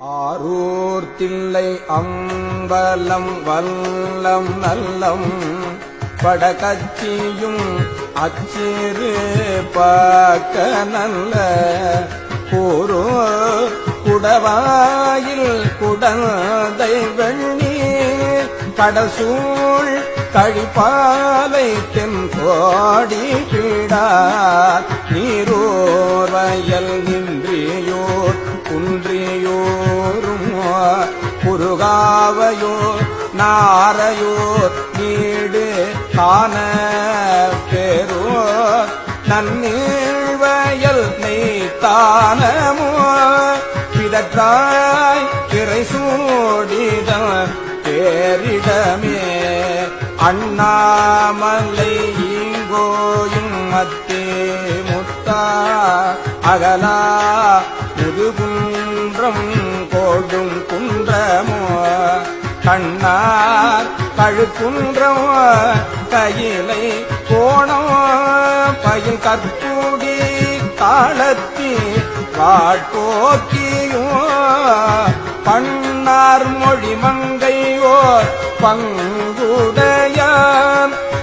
ஆரூர் தில்லை அம்பலம் வல்லம் நல்லம் படகச்சியும் அச்சிறு பாக்க நல்ல கூரோ குடவாயில் குடந்தை வெண்ணீர் கடசூழ் கழிப்பாலை தென்கோடி பீடா பீடார் நீரோர் வயல் நின்றியோர் குன்றியோரும் குறுகாவையோர் நாரையோர் நீடு காண பேரோர் நன்னீழ்வயல் நெய்த்தானமோ பிதற்றாய் திரை சூடிதம் பேரிடமே அண்ணாமலை ஈங்கோயும் மத்தே முத்தா அகலா கண்ணார் கழுக்குன்றம் கையிலை கோணம் பயில் கற்பூடி காலத்தி வாட்போக்கியும் பண்ணார் மொழி மங்கையோர் பங்குடைய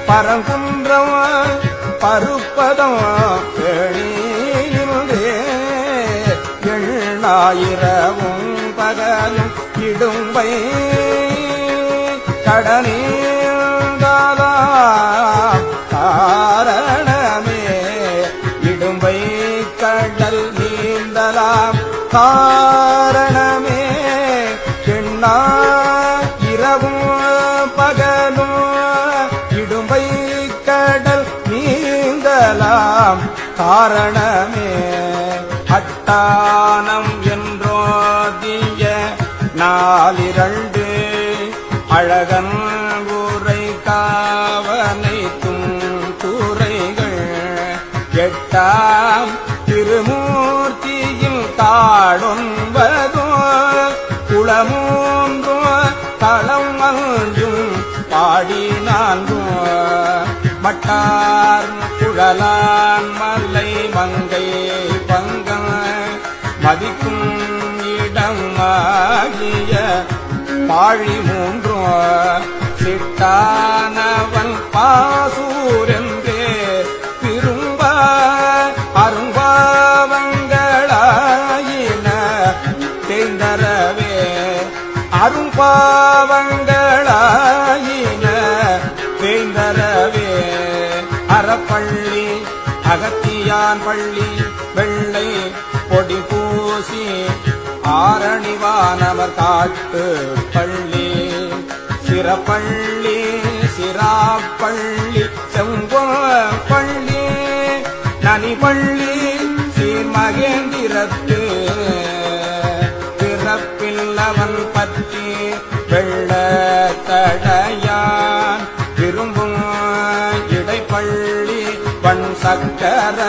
பரங்குன்றம் பருப்பதம் எழிலே எண்ணாயிரவும் பகலும் இடும்பை காரணமே. இடும்பை கடல் நீந்தலாம். காரணமே. எண்ணா இரவும் பகலும் இடும்பை கடல் நீந்தலாம். காரணமே. அட்டானம் என்றோதிய நாளிரள் நான்கும் மட்டார் குழலான் மல்லை மங்கை பங்கம் மதிக்கும் இடம் ஆகிய பாழி மூன்றும் சிட்டானவன் பாசூரென்றே திரும்ப அரும்பாவங்களாயின தேந்தரவே அரும்பாவங்க பூசி ஆரணிவானவர் காட்டு பள்ளி. சிறப்பள்ளி சிராப்பள்ளி செம்பள்ளி நனிப்பள்ளி சீர்மகேந்திரத்து. பிறப்பில்லவன் பற்றி வெள்ள தடையான். விரும்பும் இடைப்பள்ளி பண் சக்கர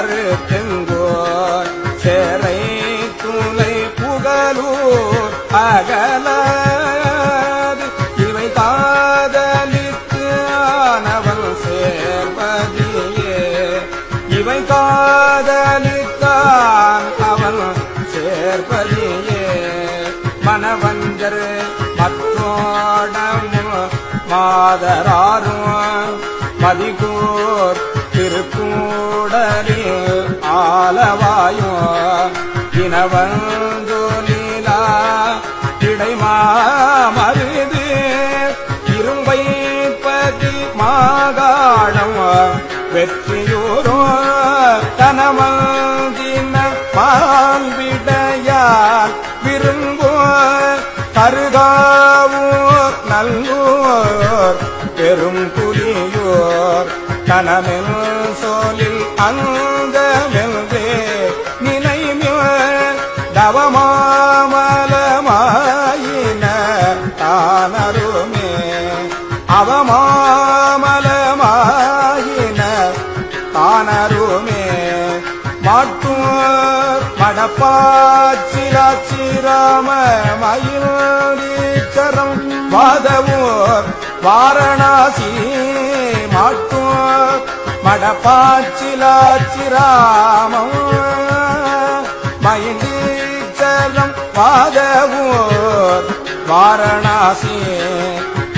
இளமர் தெங்கோர் சேரை துளை புகழூர் அகலாது. இவை காதலித்து ஆனவன் சேர்வதியே இவை காதலித்தான் அவன் சேர்ப்பதியே மனவஞ்சர் மற்றோடமும் மாதராரும். ஆலவாயும் இனவன் தவமாமலமாயின தானருமே மாட்டும் மாமலமாயின தானருமே மடப்பாச்சிராச்சிராம மயிலீச்சரம் வாதவோர் வாரணாசி. மாட்டூர் மடப்பாச்சிலாச்சிராமம் மயிலீச்சரம் வாதவோர் வாரணாசியே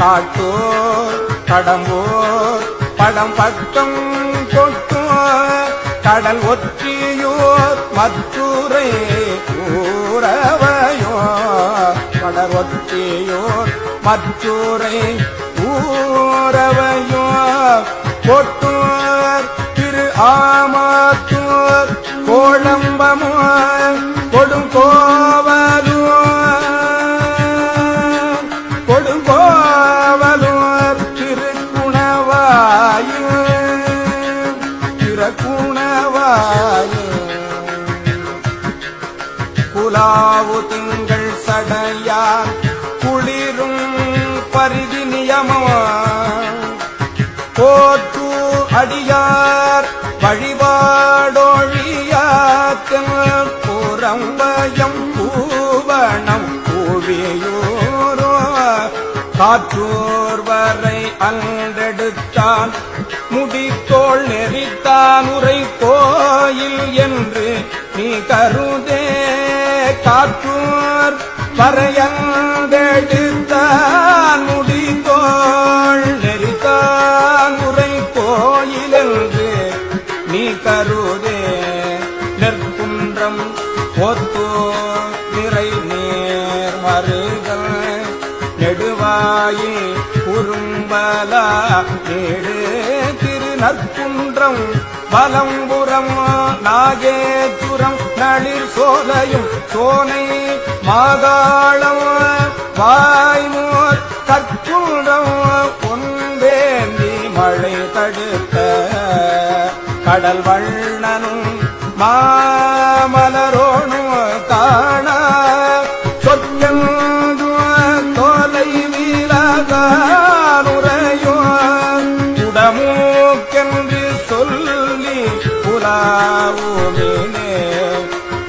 காட்டூர் கடம்பூர் படம் பட்டம் கொட்டூர் கடல் ஒற்றியூர் மற்றூரை கூறவையோ கடல் ஒற்றியூர் மற்றூரை ஊரவையோ கொட்டூர் திரு ஆமாத்தோர் கோழம்பமோ கொடுங்கோ போற்று அடியார் வழிபாடொழியாத்தல் புறம்பயம் பூவனம் பூவியூரோ. காற்றோர் வரை அன்றெடுத்தான் முடித்தோள் நெறித்தான் உரை கோயில் என்று நீ கருதே. காற்றோர் வரையந்தெடுத்தான் நெடுவாயில் குறும்பலா ஏழு திருநற்குன்றம் பலம்புறம் நாகேச்சுரம் நளிர் சோலையும் சோனை மாதாளம் வாய்மோர் கற்குன்றம் பொன்வேந்தி மழை தடுத்த கடல் வண்ணனும் மா புலாவுமினே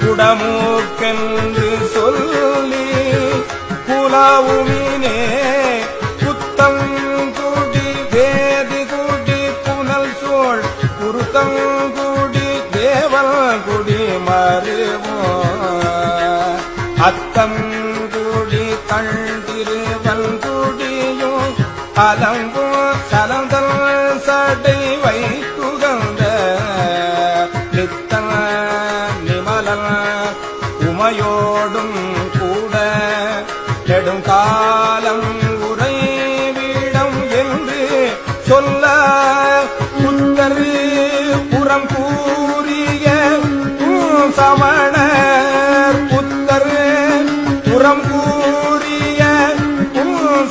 குடமூக்கென்று சொல்லி குலாவுமினே புத்தம் கூடி வேதி கூடி புனல் சோழ். குருத்தம் கூடி தேவல் குடி மருவோ அத்தங்குடி கண்டிருவல் குடியோ அலங்கோ சலந்தல் சொல்ல புத்தரு புறம் கூறிய சமணர் புத்தரு புறம் கூறிய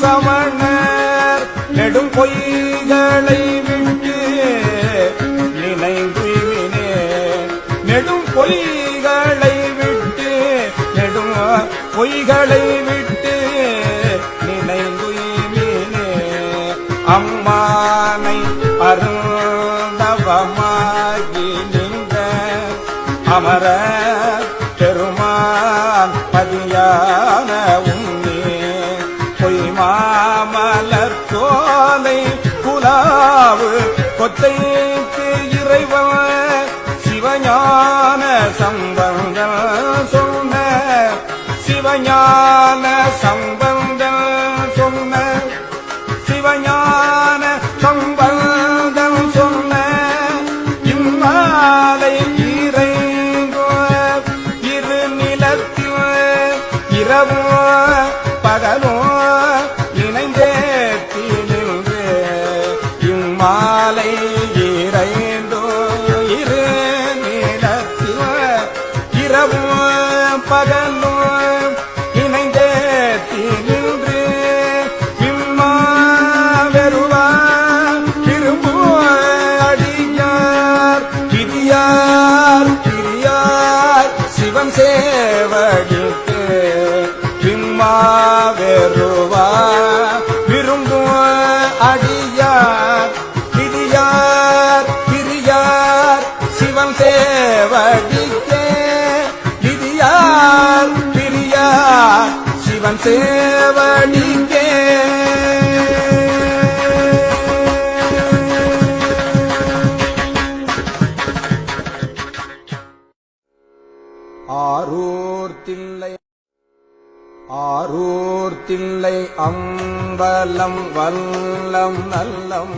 சமணர் நெடும் பொய்களை விட்டு நினைந்து நெடும் பொய் பொய்யான உன்னே பொய் மாமலர் தோலை புலாவு கொத்தைக்கு இறைவன் சிவஞான சங்க மனம் சேவகிக்கு பிம்மா வெறுவா விரும்பும் அடியார் பிரியார் பிரியார் சிவம் சேவகிக்கே பிரியார் பிரியார் சிவம் சேவடி ஆரூர் வல்லம் நல்லம்.